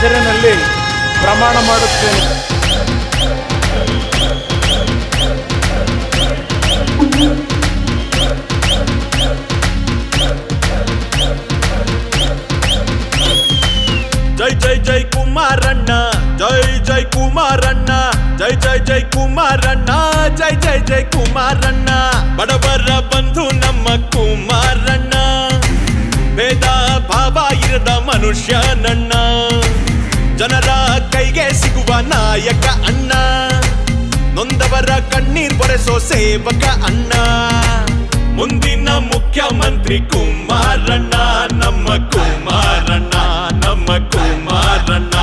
ಹೆಸರಿನಲ್ಲಿ ಪ್ರಮಾಣ ಮಾಡುತ್ತೇನೆ. ಜೈ ಜೈ ಜೈ ಕುಮಾರಣ್ಣ, ಜೈ ಜೈ ಕುಮಾರಣ್ಣ, ಜೈ ಜೈ ಜೈ ಕುಮಾರಣ್ಣ, ಜೈ ಜೈ ಜೈ ಕುಮಾರಣ್ಣ. ಬಡವರ ಬಂಧು ನಮ್ಮ ಕುಮಾರಣ್ಣ. ಭೇದ ಭಾವ ಇರದ ಮನುಷ್ಯ ನನ್ನ ಜನರ ಕೈಗೆ ಸಿಗುವ ನಾಯಕ ಅಣ್ಣ. ನೊಂದವರ ಕಣ್ಣೀರ್ ಬರೆಸೋ ಸೇವಕ ಅಣ್ಣ. ಮುಂದಿನ ಮುಖ್ಯಮಂತ್ರಿ ಕುಮಾರಣ್ಣ, ನಮ್ಮ ಕುಮಾರಣ್ಣ ನಮ್ಮ ಕುಮಾರಣ್ಣ.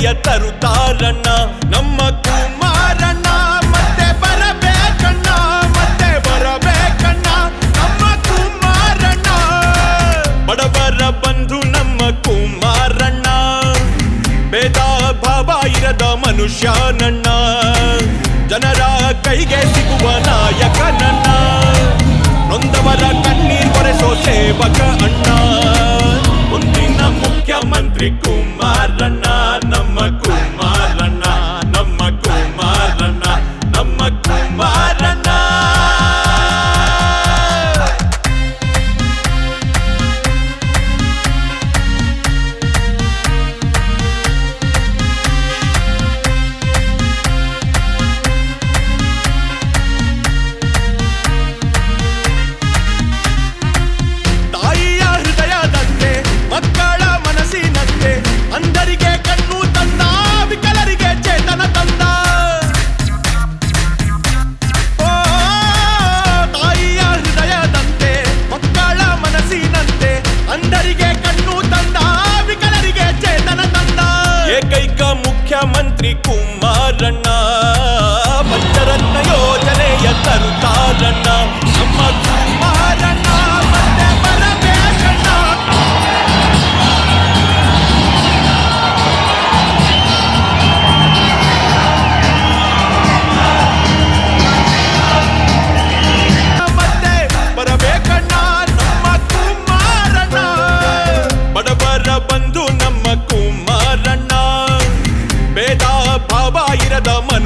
ಯೋಜನೆಯ ತರುತ್ತಾರಣ್ಣ. ನಮ್ಮ ಕುಮಾರಣ್ಣ, ಮತ್ತೆ ಬರಬೇಕಣ್ಣ ಮತ್ತೆ ಬರಬೇಕಣ್ಣ. ನಮ್ಮ ಕುಮಾರಣ್ಣ. ಬಡವರ ಬಂಧು ನಮ್ಮ ಕುಮಾರಣ್ಣ. ಭೇದ ಭಾವ ಇರದ ಮನುಷ್ಯ ನನ್ನ ಜನರ ಕೈಗೆ ಸಿಗುವ ನಾಯಕ ನನ್ನ ನೊಂದವರ ಕಣ್ಣೀರ್ ಕೊರೆಸೋ ಸೇವಕ ಅಣ್ಣ ಮುಂದಿನ ಮುಖ್ಯಮಂತ್ರಿ ಕುಮಾರಣ್ಣ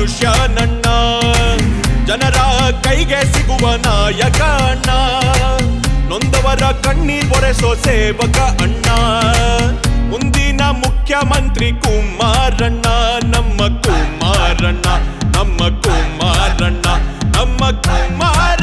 ಇರದ ಮನುಷ್ಯ ನನ್ನ. ಜನರ ಕೈಗೆ ಸಿಗುವ ನಾಯಕ ಅಣ್ಣ ನೊಂದವರ ಕಣ್ಣಿ ಒರೆಸೋ ಸೇವಕ ಅಣ್ಣ. ಮುಂದಿನ ಮುಖ್ಯಮಂತ್ರಿ ಕುಮಾರಣ್ಣ. ನಮ್ಮ ಕುಮಾರಣ್ಣ ನಮ್ಮ ಕುಮಾರಣ್ಣ ನಮ್ಮ ಕುಮಾರಣ್ಣ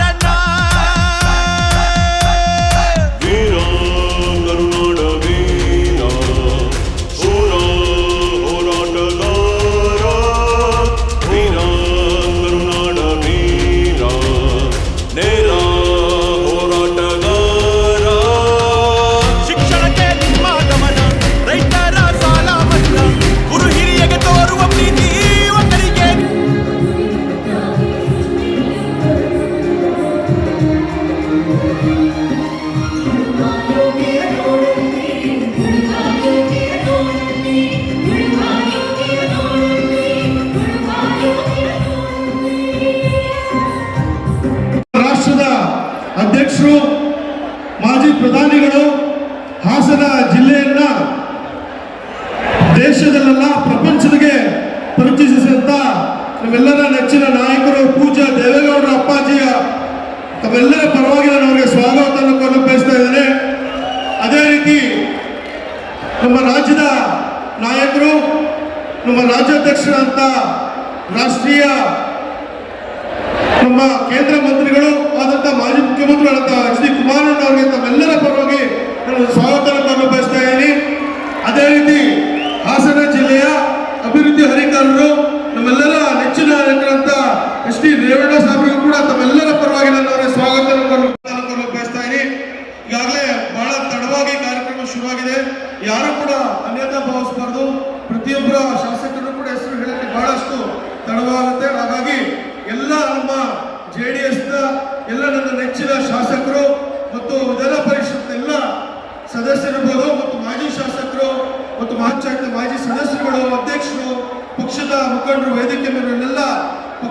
ರಾಜ್ಯಾಧ್ಯಕ್ಷರಂತ ರಾಷ್ಟ್ರೀಯ ನಮ್ಮ ಕೇಂದ್ರ ಮಂತ್ರಿಗಳು ಆದಂತ ಮಾಜಿ ಮುಖ್ಯಮಂತ್ರಿಗಳಂತ ಎಚ್ ಡಿ ಕುಮಾರಣ್ಣ ಅವರಿಗೆ ತಮ್ಮೆಲ್ಲರ ಪರವಾಗಿ ನಾನು ಸ್ವಾಗತವನ್ನು ಬಯಸ್ತಾ ಇದ್ದೀನಿ. ಅದೇ ರೀತಿ ಹಾಸನ ಜಿಲ್ಲೆಯ ಅಭಿವೃದ್ಧಿ ಹರಿಕಾರರು, ನಮ್ಮೆಲ್ಲರ ನೆಚ್ಚಿನ ನಾಯಕರಂತ ಎಚ್ ಡಿ ರೇವಣ್ಣ ಸಾಹೇಬರಿಗೂ ಕೂಡ ತಮ್ಮೆಲ್ಲರ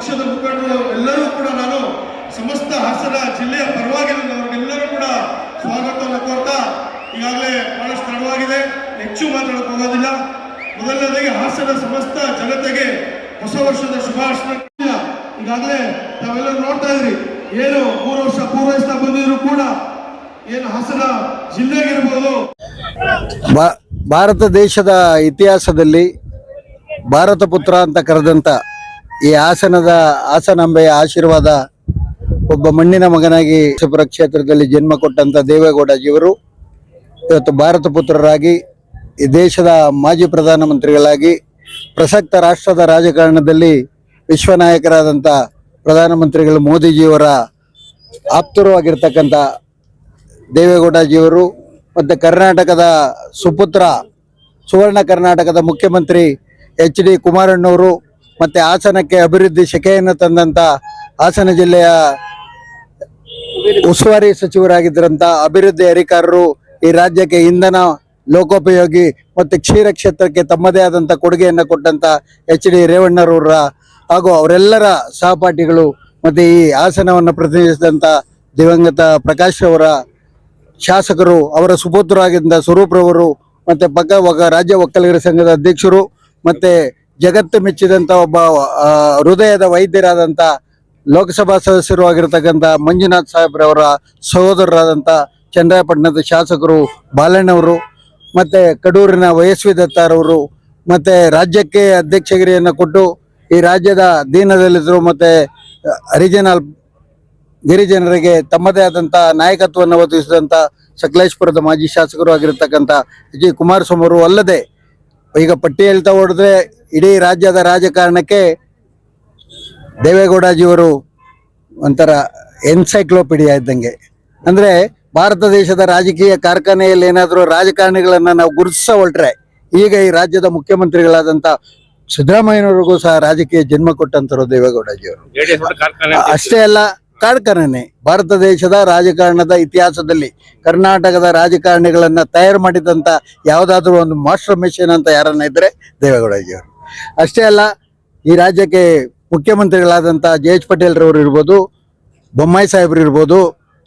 ಪಕ್ಷದ ಮುಖಂಡರು ಎಲ್ಲರೂ ಕೂಡ ನಾನು ಸಮಸ್ತ ಹಾಸನ ಜಿಲ್ಲೆಯ ಪರವಾಗಿ ಅವ್ರಿಗೆಲ್ಲರೂ ಕೂಡ ಸ್ವಾಗತವನ್ನು ಕೋರ್ತಾ ಈಗಾಗಲೇ ಬಹಳಷ್ಟು ತಡವಾಗಿದೆ. ಹೆಚ್ಚು ಮಾತಾಡಕ್ಕೆ ಹೋಗೋದಿಲ್ಲ. ಮೊದಲನೇದಾಗಿ ಹಾಸನ ಸಮಸ್ತ ಜನತೆಗೆ ಹೊಸ ವರ್ಷದ ಶುಭಾಶಯ. ಈಗಾಗಲೇ ತಾವೆಲ್ಲರೂ ನೋಡ್ತಾ ಇದ್ರಿ ಏನು ಮೂರು ವರ್ಷ ಪೂರೈಸ್ತಾ ಬಂದಿದ್ರು ಕೂಡ ಏನು ಹಾಸನ ಜಿಲ್ಲೆಗಿರ್ಬೋದು ಭಾರತ ದೇಶದ ಇತಿಹಾಸದಲ್ಲಿ ಭಾರತ ಪುತ್ರ ಅಂತ ಕರೆದಂತ ಈ ಹಾಸನದ ಹಾಸನಾಂಬೆಯ ಆಶೀರ್ವಾದ ಒಬ್ಬ ಮಣ್ಣಿನ ಮಗನಾಗಿ ಸುಪುರ ಕ್ಷೇತ್ರದಲ್ಲಿ ಜನ್ಮ ಕೊಟ್ಟಂತ ದೇವೇಗೌಡಜಿಯವರು ಇವತ್ತು ಭಾರತ ಪುತ್ರರಾಗಿ ಈ ದೇಶದ ಮಾಜಿ ಪ್ರಧಾನಮಂತ್ರಿಗಳಾಗಿ ಪ್ರಸಕ್ತ ರಾಷ್ಟ್ರದ ರಾಜಕಾರಣದಲ್ಲಿ ವಿಶ್ವ ನಾಯಕರಾದಂಥ ಪ್ರಧಾನಮಂತ್ರಿಗಳು ಮೋದಿಜಿಯವರ ಆಪ್ತರು ಆಗಿರ್ತಕ್ಕಂಥ ದೇವೇಗೌಡಜಿಯವರು ಮತ್ತು ಕರ್ನಾಟಕದ ಸುಪುತ್ರ ಸುವರ್ಣ ಕರ್ನಾಟಕದ ಮುಖ್ಯಮಂತ್ರಿ ಎಚ್ ಡಿ ಕುಮಾರಣ್ಣವರು ಮತ್ತು ಹಾಸನಕ್ಕೆ ಅಭಿವೃದ್ಧಿ ಶಕೆಯನ್ನು ತಂದಂಥ ಹಾಸನ ಜಿಲ್ಲೆಯ ಉಸ್ತುವಾರಿ ಸಚಿವರಾಗಿದ್ದರಂಥ ಅಭಿವೃದ್ಧಿ ಅಧಿಕಾರರು ಈ ರಾಜ್ಯಕ್ಕೆ ಇಂಧನ ಲೋಕೋಪಯೋಗಿ ಮತ್ತು ಕ್ಷೀರ ಕ್ಷೇತ್ರಕ್ಕೆ ತಮ್ಮದೇ ಆದಂಥ ಕೊಡುಗೆಯನ್ನು ಕೊಟ್ಟಂತ ಎಚ್ ಡಿ ರೇವಣ್ಣರವರ ಹಾಗೂ ಅವರೆಲ್ಲರ ಸಹಪಾಠಿಗಳು ಮತ್ತು ಈ ಹಾಸನವನ್ನು ಪ್ರತಿನಿಧಿಸಿದಂಥ ದಿವಂಗತ ಪ್ರಕಾಶ್ ಅವರ ಶಾಸಕರು, ಅವರ ಸುಪುತ್ರರಾಗಿದ್ದ ಸ್ವರೂಪ್ರವರು ಮತ್ತು ಪಕ್ಕ ರಾಜ್ಯ ಒಕ್ಕಲಿಗರ ಸಂಘದ ಅಧ್ಯಕ್ಷರು ಮತ್ತೆ ಜಗತ್ತು ಮೆಚ್ಚಿದಂತ ಒಬ್ಬ ಹೃದಯದ ವೈದ್ಯರಾದಂತ ಲೋಕಸಭಾ ಸದಸ್ಯರು ಆಗಿರ್ತಕ್ಕಂಥ ಮಂಜುನಾಥ್ ಸಾಹೇಬ್ರವರ ಸಹೋದರರಾದಂಥ ಚಂದ್ರಾಯಪಟ್ಟಣದ ಶಾಸಕರು ಬಾಲಣ್ಣವರು, ಮತ್ತೆ ಕಡೂರಿನ ವಯಸ್ವಿ ದತ್ತಾರವರು, ಮತ್ತೆ ರಾಜ್ಯಕ್ಕೆ ಅಧ್ಯಕ್ಷಗಿರಿಯನ್ನು ಕೊಟ್ಟು ಈ ರಾಜ್ಯದ ದೀನದಲಿತರು ಮತ್ತೆ ಹರಿಜನಲ್ ಗಿರಿಜನರಿಗೆ ತಮ್ಮದೇ ಆದಂತ ನಾಯಕತ್ವವನ್ನು ಒದಗಿಸಿದಂತ ಸಕಲೇಶ್ಪುರದ ಮಾಜಿ ಶಾಸಕರು ಆಗಿರ್ತಕ್ಕಂಥ ಡಿ ಕುಮಾರಸ್ವಾಮಿ ಅಲ್ಲದೆ, ಈಗ ಪಟ್ಟಿ ಹೇಳ್ತಾ ಹೊಡೆದ್ರೆ ಇಡೀ ರಾಜ್ಯದ ರಾಜಕಾರಣಕ್ಕೆ ದೇವೇಗೌಡಜಿಯವರು ಒಂಥರ ಎನ್ಸೈಕ್ಲೋಪೀಡಿಯಾ ಇದ್ದಂಗೆ. ಅಂದ್ರೆ ಭಾರತ ದೇಶದ ರಾಜಕೀಯ ಕಾರ್ಖಾನೆಯಲ್ಲಿ ಏನಾದರೂ ರಾಜಕಾರಣಿಗಳನ್ನು ನಾವು ಗುರುತಿಸ ಹೊರಟ್ರೆ ಈಗ ಈ ರಾಜ್ಯದ ಮುಖ್ಯಮಂತ್ರಿಗಳಾದಂಥ ಸಿದ್ದರಾಮಯ್ಯನವ್ರಿಗೂ ಸಹ ರಾಜಕೀಯ ಜನ್ಮ ಕೊಟ್ಟಂತರು ದೇವೇಗೌಡಜಿಯವರು. ಅಷ್ಟೇ ಅಲ್ಲ ಕಾರ್ಖಾನೆ ಭಾರತ ದೇಶದ ರಾಜಕಾರಣದ ಇತಿಹಾಸದಲ್ಲಿ ಕರ್ನಾಟಕದ ರಾಜಕಾರಣಿಗಳನ್ನ ತಯಾರು ಮಾಡಿದಂತ ಯಾವ್ದಾದ್ರು ಒಂದು ಮಾಸ್ಟರ್ ಮಿಷನ್ ಅಂತ ಯಾರನ್ನ ಇದ್ರೆ ದೇವೇಗೌಡಜಿಯವರು. ಅಷ್ಟೇ ಅಲ್ಲ, ಈ ರಾಜ್ಯಕ್ಕೆ ಮುಖ್ಯಮಂತ್ರಿಗಳಾದಂಥ ಜೆ ಎಚ್ ಪಟೇಲ್ ರವರು ಇರ್ಬೋದು, ಬೊಮ್ಮಾಯಿ ಸಾಹೇಬ್ರು ಇರ್ಬೋದು,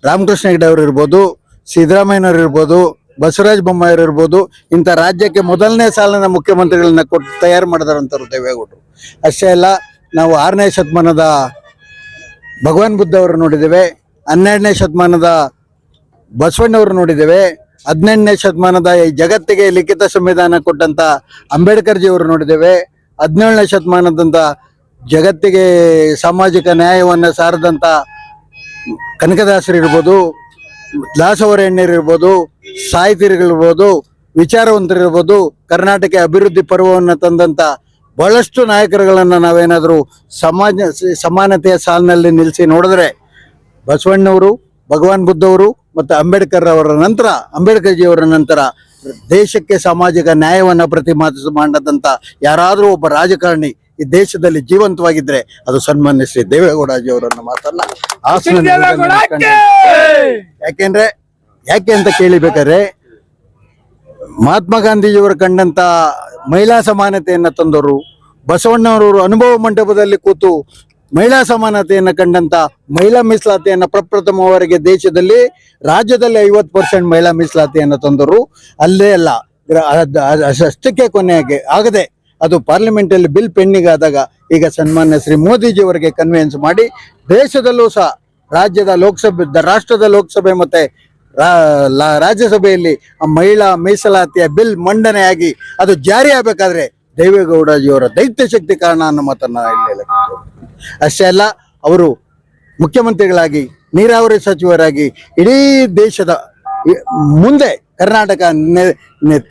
ರಾಮಕೃಷ್ಣ ಹೆಗಡೆ ಅವರು ಇರ್ಬೋದು, ಸಿದ್ದರಾಮಯ್ಯನವರು ಇರ್ಬೋದು, ಬಸವರಾಜ ಬೊಮ್ಮಾಯಿ ಅವರು ಇರ್ಬೋದು, ಇಂಥ ರಾಜ್ಯಕ್ಕೆ ಮೊದಲನೇ ಸಾಲಿನ ಮುಖ್ಯಮಂತ್ರಿಗಳನ್ನ ಕೊಟ್ಟು ತಯಾರು ಮಾಡಿದಾರಂಥವ್ರು ದೇವೇಗೌಡರು. ಅಷ್ಟೇ ಅಲ್ಲ, ನಾವು ಆರನೇ ಶತಮಾನದ ಭಗವಾನ್ ಬುದ್ಧ ಅವರು ನೋಡಿದ್ದೇವೆ, ಹನ್ನೆರಡನೇ ಶತಮಾನದ ಬಸವಣ್ಣವರು ನೋಡಿದ್ದೇವೆ, ಹದಿನೆಂಟನೇ ಶತಮಾನದ ಈ ಜಗತ್ತಿಗೆ ಲಿಖಿತ ಸಂವಿಧಾನ ಕೊಟ್ಟಂತ ಅಂಬೇಡ್ಕರ್ ಜಿಯವರು ನೋಡಿದ್ದೇವೆ ಹದಿನೇಳನೇ ಶತಮಾನದಂತ ಜಗತ್ತಿಗೆ ಸಾಮಾಜಿಕ ನ್ಯಾಯವನ್ನು ಸಾರದಂತ ಕನಕದಾಸರು ಇರ್ಬೋದು ದಾಸವರೇಣ್ಯರು ಇರ್ಬೋದು ಸಾಹಿತಿಗಳಿರ್ಬೋದು ವಿಚಾರವಂತರಿರ್ಬೋದು ಕರ್ನಾಟಕ ಅಭಿವೃದ್ಧಿ ಪರ್ವವನ್ನು ತಂದಂತ ಬಹಳಷ್ಟು ನಾಯಕರುಗಳನ್ನು ನಾವೇನಾದರೂ ಸಮಾಜ, ಸಮಾನತೆಯ ಸಾಲಿನಲ್ಲಿ ನಿಲ್ಲಿಸಿ ನೋಡಿದ್ರೆ ಬಸವಣ್ಣವರು, ಭಗವಾನ್ ಬುದ್ಧವರು ಮತ್ತು ಅಂಬೇಡ್ಕರ್ ಅವರ ನಂತರ, ಅಂಬೇಡ್ಕರ್ಜಿಯವರ ನಂತರ ದೇಶಕ್ಕೆ ಸಾಮಾಜಿಕ ನ್ಯಾಯವನ್ನು ಪ್ರತಿಪಾದಿಸ ಮಾಡದಂತ ಯಾರಾದರೂ ಒಬ್ಬ ರಾಜಕಾರಣಿ ಈ ದೇಶದಲ್ಲಿ ಜೀವಂತವಾಗಿದ್ರೆ ಅದು ಸನ್ಮಾನ್ಯ ಶ್ರೀ ದೇವೇಗೌಡಜಿಯವರನ್ನ ಮಾತಲ್ಲ ಹಾಸನ ಯಾಕೆಂದ್ರೆ ಯಾಕೆ ಅಂತ ಕೇಳಿಬೇಕಾದ್ರೆ ಮಹಾತ್ಮ ಗಾಂಧೀಜಿಯವರು ಕಂಡಂತ ಮಹಿಳಾ ಸಮಾನತೆಯನ್ನ ತಂದವರು ಬಸವಣ್ಣನವರು ಅನುಭವ ಮಂಟಪದಲ್ಲಿ ಕೂತು ಮಹಿಳಾ ಸಮಾನತೆಯನ್ನ ಕಂಡಂತ ಮಹಿಳಾ ಮೀಸಲಾತಿಯನ್ನ ಪ್ರಪ್ರಥಮವರೆಗೆ ದೇಶದಲ್ಲಿ, ರಾಜ್ಯದಲ್ಲಿ ಐವತ್ತು ಪರ್ಸೆಂಟ್ ಮಹಿಳಾ ಮೀಸಲಾತಿಯನ್ನು ತಂದರು ಅಲ್ಲೇ ಅಲ್ಲ ಅಷ್ಟಕ್ಕೆ ಕೊನೆಯಾಗಿ ಆಗದೆ ಅದು ಪಾರ್ಲಿಮೆಂಟ್ ಅಲ್ಲಿ ಬಿಲ್ ಪೆಂಡಿಂಗ್ ಆದಾಗ ಈಗ ಸನ್ಮಾನ್ಯ ಶ್ರೀ ಮೋದಿಜಿಯವರಿಗೆ ಕನ್ವಿನ್ಸ್ ಮಾಡಿ, ದೇಶದಲ್ಲೂ ಸಹ ರಾಜ್ಯದ ಲೋಕಸಭೆ ರಾಷ್ಟ್ರದ ಲೋಕಸಭೆ ಮತ್ತೆ ರಾಜ್ಯಸಭೆಯಲ್ಲಿ ಆ ಮಹಿಳಾ ಮೀಸಲಾತಿಯ ಬಿಲ್ ಮಂಡನೆಯಾಗಿ ಅದು ಜಾರಿ ದೇವೇಗೌಡ ದೇವೇಗೌಡಜಿಯವರ ದೈತ್ಯ ಶಕ್ತಿ ಕಾರಣ ಅನ್ನೋ ಮಾತನ್ನ ನಾನು ಇಲ್ಲಿ. ಅಷ್ಟೇ ಅಲ್ಲ, ಅವರು ಮುಖ್ಯಮಂತ್ರಿಗಳಾಗಿ, ನೀರಾವರಿ ಸಚಿವರಾಗಿ ಇಡೀ ದೇಶದ ಮುಂದೆ ಕರ್ನಾಟಕ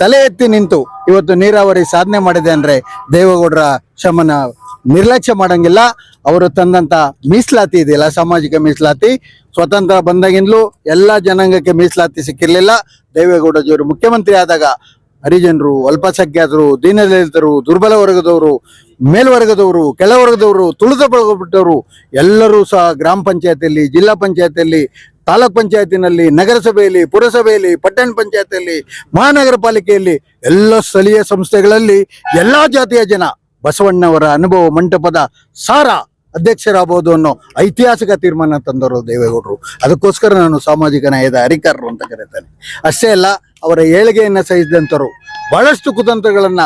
ತಲೆ ಎತ್ತಿ ನಿಂತು ಇವತ್ತು ನೀರಾವರಿ ಸಾಧನೆ ಮಾಡಿದೆ ಅಂದ್ರೆ ದೇವೇಗೌಡರ ಶ್ರಮನ ನಿರ್ಲಕ್ಷ್ಯ ಮಾಡಂಗಿಲ್ಲ. ಅವರು ತಂದಂತ ಮೀಸಲಾತಿ ಇದೆಯಲ್ಲ, ಸಾಮಾಜಿಕ ಮೀಸಲಾತಿ, ಸ್ವತಂತ್ರ ಬಂದಾಗಿಂದಲೂ ಎಲ್ಲ ಜನಾಂಗಕ್ಕೆ ಮೀಸಲಾತಿ ಸಿಕ್ಕಿರ್ಲಿಲ್ಲ. ದೇವೇಗೌಡಜಿಯವರು ಮುಖ್ಯಮಂತ್ರಿ ಆದಾಗ ಹರಿಜನರು, ಅಲ್ಪಸಂಖ್ಯಾತರು, ದೀನದಲಿತರು ದುರ್ಬಲ ವರ್ಗದವರು ಮೇಲ್ವರ್ಗದವರು, ಕೆಳವರ್ಗದವರು, ತುಳಿದ ಬಳಗಬಿಟ್ಟವರು ಎಲ್ಲರೂ ಸಹ ಗ್ರಾಮ ಪಂಚಾಯತಿಯಲ್ಲಿ, ಜಿಲ್ಲಾ ಪಂಚಾಯತಿಯಲ್ಲಿ, ತಾಲೂಕ್ ಪಂಚಾಯತಿನಲ್ಲಿ, ನಗರಸಭೆಯಲ್ಲಿ, ಪುರಸಭೆಯಲ್ಲಿ, ಪಟ್ಟಣ ಪಂಚಾಯತಿಯಲ್ಲಿ, ಮಹಾನಗರ ಪಾಲಿಕೆಯಲ್ಲಿ, ಎಲ್ಲ ಸ್ಥಳೀಯ ಸಂಸ್ಥೆಗಳಲ್ಲಿ ಎಲ್ಲಾ ಜಾತಿಯ ಜನ ಬಸವಣ್ಣವರ ಅನುಭವ ಮಂಟಪದ ಸಾರ ಅಧ್ಯಕ್ಷರಾಗಬಹುದು ಅನ್ನೋ ಐತಿಹಾಸಿಕ ತೀರ್ಮಾನ ತಂದವರು ದೇವೇಗೌಡರು. ಅದಕ್ಕೋಸ್ಕರ ನಾನು ಸಾಮಾಜಿಕ ನ್ಯಾಯದ ಹರಿಕಾರರು ಅಂತ ಕರೀತೇನೆ. ಅಷ್ಟೇ ಅಲ್ಲ, ಅವರ ಏಳಿಗೆಯನ್ನು ಸಹಿಸಿದಂಥವರು ಬಹಳಷ್ಟು ಕುತಂತ್ರಗಳನ್ನ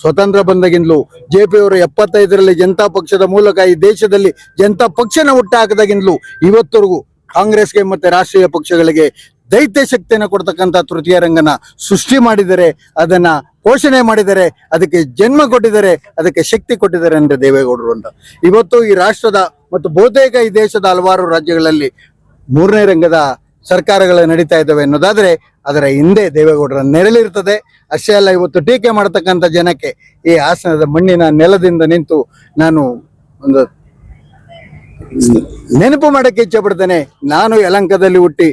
ಸ್ವತಂತ್ರ ಬಂದಾಗಿಂದಲೂ ಜೆ ಪಿ ಅವರು ಎಪ್ಪತ್ತೈದರಲ್ಲಿ ಜನತಾ ಪಕ್ಷದ ಮೂಲಕ ಈ ದೇಶದಲ್ಲಿ ಜನತಾ ಪಕ್ಷನ ಹುಟ್ಟಾಕದಾಗಿಂದಲೂ ಇವತ್ತರೆಗೂ ಕಾಂಗ್ರೆಸ್ಗೆ ಮತ್ತೆ ರಾಷ್ಟ್ರೀಯ ಪಕ್ಷಗಳಿಗೆ ದೈತ್ಯ ಶಕ್ತಿಯನ್ನು ಕೊಡ್ತಕ್ಕಂಥ ತೃತೀಯ ರಂಗನ ಸೃಷ್ಟಿ ಮಾಡಿದರೆ, ಅದನ್ನ ಪೋಷಣೆ ಮಾಡಿದರೆ, ಅದಕ್ಕೆ ಜನ್ಮ ಕೊಟ್ಟಿದ್ದಾರೆ ಅದಕ್ಕೆ ಶಕ್ತಿ ಕೊಟ್ಟಿದ್ದಾರೆ ಅಂದ್ರೆ ದೇವೇಗೌಡರು ಅಂತ. ಇವತ್ತು ಈ ರಾಷ್ಟ್ರದ ಮತ್ತು ಬಹುತೇಕ ಈ ದೇಶದ ಹಲವಾರು ರಾಜ್ಯಗಳಲ್ಲಿ ಮೂರನೇ ರಂಗದ ಸರ್ಕಾರಗಳು ನಡೀತಾ ಇದ್ದಾವೆ ಅನ್ನೋದಾದ್ರೆ ಅದರ ಹಿಂದೆ ದೇವೇಗೌಡರ ನೆರಳಿರ್ತದೆ ಅಷ್ಟೇ ಅಲ್ಲ ಇವತ್ತು ಟೀಕೆ ಮಾಡತಕ್ಕಂಥ ಜನಕ್ಕೆ ಈ ಹಾಸನದ ಮಣ್ಣಿನ ನೆಲದಿಂದ ನಿಂತು ನಾನು ಒಂದು ನೆನಪು ಮಾಡಕ್ಕೆ ಇಚ್ಛೆ ಪಡ್ತೇನೆ. ನಾನು ಯಲಂಕದಲ್ಲಿ ಹುಟ್ಟಿ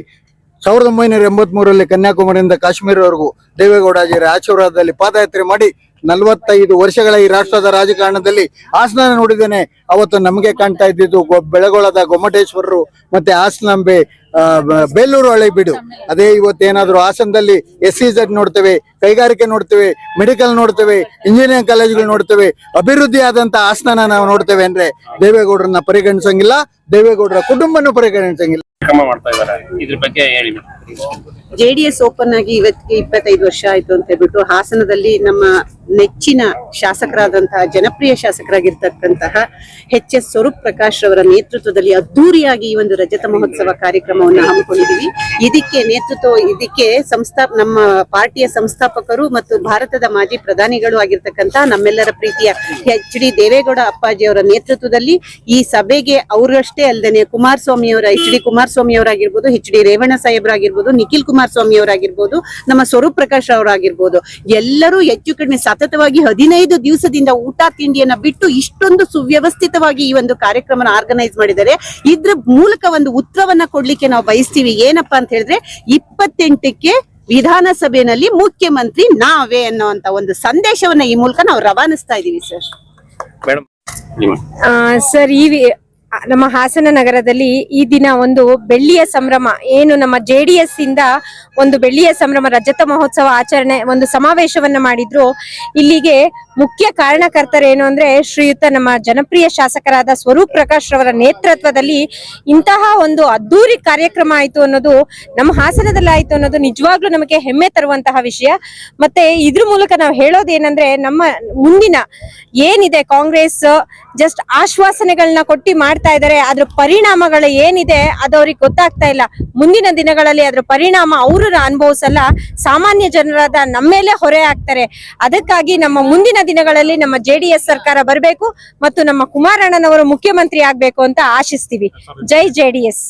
ಸಾವಿರದ ಒಂಬೈನೂರ ಎಂಬತ್ ಮೂರರಲ್ಲಿ ಕನ್ಯಾಕುಮಾರಿಯಿಂದ ಕಾಶ್ಮೀರವರೆಗೂ ದೇವೇಗೌಡಾಜಿಯರ ಆಶೀರ್ವಾದದಲ್ಲಿ ಪಾದಯಾತ್ರೆ ಮಾಡಿ ನಲವತ್ತೈದು ವರ್ಷಗಳ ಈ ರಾಷ್ಟ್ರದ ರಾಜಕಾರಣದಲ್ಲಿ ಹಾಸನ ನೋಡಿದ್ದೇನೆ ಅವತ್ತು ನಮಗೆ ಕಾಣ್ತಾ ಇದ್ದಿದ್ದು ಬೆಳಗೊಳದ ಗೊಮ್ಮಟೇಶ್ವರರು ಮತ್ತೆ ಹಾಸನಾಂಬೆ ಆ, ಹಳೆ ಬೇಲೂರು ಹಳೆಬೀಡು ಅದೇ ಇವತ್ತೇನಾದ್ರೂ ಹಾಸನದಲ್ಲಿ ಎಸ್ ಸಿ ನೋಡ್ತೇವೆ ಕೈಗಾರಿಕೆ ನೋಡ್ತೇವೆ ಮೆಡಿಕಲ್ ನೋಡ್ತೇವೆ ಇಂಜಿನಿಯರಿಂಗ್ ಕಾಲೇಜುಗಳು ನೋಡ್ತೇವೆ ಅಭಿವೃದ್ಧಿ ಆದಂತ ಹಾಸನ ನಾವು ನೋಡ್ತೇವೆ ಅಂದ್ರೆ ದೇವೇಗೌಡರನ್ನ ಪರಿಗಣಿಸಂಗಿಲ್ಲ ದೇವೇಗೌಡರ ಕುಟುಂಬನೂ ಪರಿಗಣಿಸಂಗಿಲ್ಲ. ಮಾಡ್ತಾ ಇದ್ದಾರೆ. ಇದ್ರ ಬಗ್ಗೆ ಹೇಳಿ ಜೆಡಿಎಸ್ ಓಪನ್ ಆಗಿ ಇವತ್ತಿಗೆ ಇಪ್ಪತ್ತೈದು ವರ್ಷ ಆಯ್ತು ಅಂತ ಹೇಳ್ಬಿಟ್ಟು ಹಾಸನದಲ್ಲಿ ನಮ್ಮ ನೆಚ್ಚಿನ ಶಾಸಕರಾದಂತಹ ಜನಪ್ರಿಯ ಶಾಸಕರಾಗಿರ್ತಕ್ಕಂತಹ ಎಚ್ ಎಸ್ ಸ್ವರೂಪ್ ಪ್ರಕಾಶ್ ಅವರ ನೇತೃತ್ವದಲ್ಲಿ ಅದ್ದೂರಿಯಾಗಿ ಈ ಒಂದು ರಜತ ಮಹೋತ್ಸವ ಕಾರ್ಯಕ್ರಮವನ್ನು ಹಮ್ಮಿಕೊಂಡಿದ್ದೀವಿ. ಇದಕ್ಕೆ ನೇತೃತ್ವ, ಇದಕ್ಕೆ ಸಂಸ್ಥಾ ನಮ್ಮ ಪಾರ್ಟಿಯ ಸಂಸ್ಥಾಪಕರು ಮತ್ತು ಭಾರತದ ಮಾಜಿ ಪ್ರಧಾನಿಗಳು ಆಗಿರ್ತಕ್ಕಂತಹ ನಮ್ಮೆಲ್ಲರ ಪ್ರೀತಿಯ ಎಚ್ ಡಿ ದೇವೇಗೌಡ ಅಪ್ಪಾಜಿ ಅವರ ನೇತೃತ್ವದಲ್ಲಿ ಈ ಸಭೆಗೆ ಅವರಷ್ಟೇ ಅಲ್ಲದೆ ಕುಮಾರಸ್ವಾಮಿ ಅವರ ಎಚ್ ಡಿ ಕುಮಾರಸ್ವಾಮಿ ಅವರಾಗಿರ್ಬೋದು ಎಚ್ ಡಿ ರೇವಣ್ಣ ಸಾಹೇಬ್ರಾಗಿರ್ಬೋದು ನಿಖಿಲ್ ಕುಮಾರಸ್ವಾಮಿ ಅವರಾಗಿರ್ಬೋದು ನಮ್ಮ ಸ್ವರೂಪ್ ಪ್ರಕಾಶ್ ಅವರಾಗಿರ್ಬೋದು ಎಲ್ಲರೂ ಹೆಚ್ಚು ಕಡಿಮೆ ಸತತವಾಗಿ ಹದಿನೈದು ದಿವಸದಿಂದ ಊಟ ತಿಂಡಿಯನ್ನ ಬಿಟ್ಟು ಇಷ್ಟೊಂದು ಸುವ್ಯವಸ್ಥಿತವಾಗಿ ಈ ಒಂದು ಕಾರ್ಯಕ್ರಮನ ಆರ್ಗನೈಸ್ ಮಾಡಿದ್ದಾರೆ. ಇದ್ರ ಮೂಲಕ ಒಂದು ಉತ್ತರವನ್ನ ಕೊಡ್ಲಿಕ್ಕೆ ನಾವು ಬಯಸ್ತೀವಿ. ಏನಪ್ಪಾ ಅಂತ ಹೇಳಿದ್ರೆ ಇಪ್ಪತ್ತೆಂಟಕ್ಕೆ ವಿಧಾನಸಭೆಯಲ್ಲಿ ಮುಖ್ಯಮಂತ್ರಿ ನಾವೇ ಅನ್ನುವಂತ ಒಂದು ಸಂದೇಶವನ್ನ ಈ ಮೂಲಕ ನಾವು ರವಾನಿಸ್ತಾ ಇದೀವಿ ಸರ್. ಸರ್ ಈ ನಮ್ಮ ಹಾಸನ ನಗರದಲ್ಲಿ ಈ ದಿನ ಒಂದು ಬೆಳ್ಳಿಯ ಸಂಭ್ರಮ, ಏನು ನಮ್ಮ ಜೆ ಡಿ ಎಸ್ ಇಂದ ಒಂದು ಬೆಳ್ಳಿಯ ಸಂಭ್ರಮ ರಜತ ಮಹೋತ್ಸವ ಆಚರಣೆ ಒಂದು ಸಮಾವೇಶವನ್ನ ಮಾಡಿದ್ರು. ಇಲ್ಲಿಗೆ ಮುಖ್ಯ ಕಾರಣಕರ್ತರೇನು ಅಂದ್ರೆ ಶ್ರೀಯುತ ನಮ್ಮ ಜನಪ್ರಿಯ ಶಾಸಕರಾದ ಸ್ವರೂಪ್ ಪ್ರಕಾಶ್ ರವರ ನೇತೃತ್ವದಲ್ಲಿ ಇಂತಹ ಒಂದು ಅದ್ದೂರಿ ಕಾರ್ಯಕ್ರಮ ಆಯ್ತು ಅನ್ನೋದು ನಮ್ಮ ಹಾಸನದಲ್ಲಿ ಆಯ್ತು ಅನ್ನೋದು ನಿಜವಾಗ್ಲೂ ನಮಗೆ ಹೆಮ್ಮೆ ತರುವಂತಹ ವಿಷಯ. ಮತ್ತೆ ಇದ್ರ ಮೂಲಕ ನಾವು ಹೇಳೋದೇನಂದ್ರೆ ನಮ್ಮ ಮುಂದಿನ ಏನಿದೆ ಕಾಂಗ್ರೆಸ್ ಜಸ್ಟ್ ಆಶ್ವಾಸನೆಗಳನ್ನ ಕೊಟ್ಟಿ ಮಾಡ್ತಾ ಇದ್ದಾರೆ, ಅದ್ರ ಪರಿಣಾಮಗಳು ಏನಿದೆ ಅದು ಅವ್ರಿಗೆ ಗೊತ್ತಾಗ್ತಾ ಇಲ್ಲ. ಮುಂದಿನ ದಿನಗಳಲ್ಲಿ ಅದ್ರ ಪರಿಣಾಮ ಅವರು ಅನುಭವಿಸಲ್ಲ, ಸಾಮಾನ್ಯ ಜನರಾದ ನಮ್ಮ ಮೇಲೆ ಹೊರೆ ಆಗ್ತಾರೆ ಅದಕ್ಕಾಗಿ ನಮ್ಮ ಮುಂದಿನ ದಿನಗಳಲ್ಲಿ ನಮ್ಮ ಜೆಡಿಎಸ್ ಸರ್ಕಾರ ಬರಬೇಕು ಮತ್ತು ನಮ್ಮ ಕುಮಾರಣ್ಣನವರು ಮುಖ್ಯಮಂತ್ರಿ ಆಗ್ಬೇಕು ಅಂತ ಆಶಿಸ್ತೀವಿ. ಜೈ ಜೆಡಿಎಸ್.